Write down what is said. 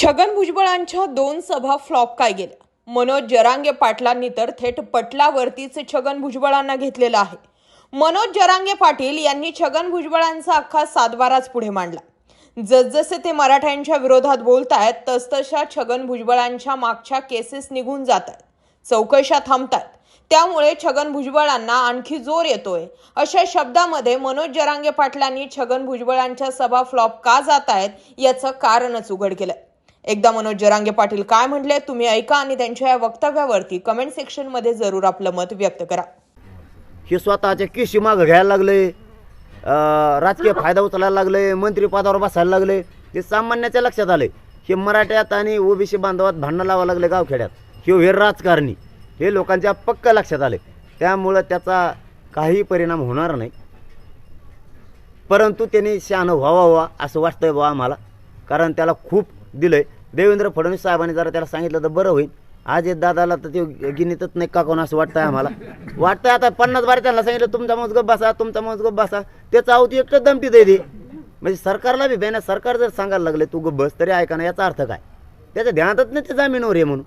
छगन भुजबळांच्या दोन सभा फ्लॉप काय गेल्या? मनोज जरांगे पाटलांनी तर थेट पटलावरतीच छगन भुजबळांना घेतलेलं आहे. मनोज जरांगे पाटील यांनी छगन भुजबळांचा अख्खा सातबाराच पुढे मांडला. जसजसे ते मराठ्यांच्या विरोधात बोलत आहेत तसतशा छगन भुजबळांच्या मागच्या केसेस निघून जात आहेत चौकशा थांबतात त्यामुळे छगन भुजबळांना आणखी जोर येतोय. अशा शब्दामध्ये मनोज जरांगे पाटलांनी छगन भुजबळांच्या सभा फ्लॉप का जात आहेत याचं कारणच उघड केलं एकदा मनोज जरांगे पाटील काय म्हटले तुम्ही ऐका आणि त्यांच्या या वक्तव्यावरती कमेंट सेक्शनमध्ये जरूर आपलं मत व्यक्त करा. हे स्वतःच्या केशी मागं घ्यायला लागले राजकीय फायदा उचलायला लागले मंत्रीपदावर बसायला लागले ते सामान्याच्या लक्षात आले. हे मराठ्यात आणि ओबीसी बांधवात भांडणं लावा लागले गावखेड्यात. हे हे राजकारणी हे लोकांच्या पक्क लक्षात आले. त्यामुळं त्याचा काही परिणाम होणार नाही. परंतु त्यांनी शहाणं व्हावा व्हावा असं वाटतंय बुवा आम्हाला. कारण त्याला खूप दिलंय. देवेंद्र फडणवीस साहेबांनी जरा त्याला सांगितलं तर बरं होईल. आज एक दादाला तर ते गिनीतच नाही का कोण असं वाटतंय आम्हाला? वाटतंय आता पन्नास बारे त्यांना सांगितलं तुमचा मजगप बसा तुमचा मजगप बसा. त्याचा अवती एकटं दमती दे दे म्हणजे सरकारला बी बेना सरकार जर सांगायला लागले तू गप बस तरी ऐका ना याचा अर्थ काय? त्याच्या ध्यानातच नाही ते जामीनवर आहे म्हणून.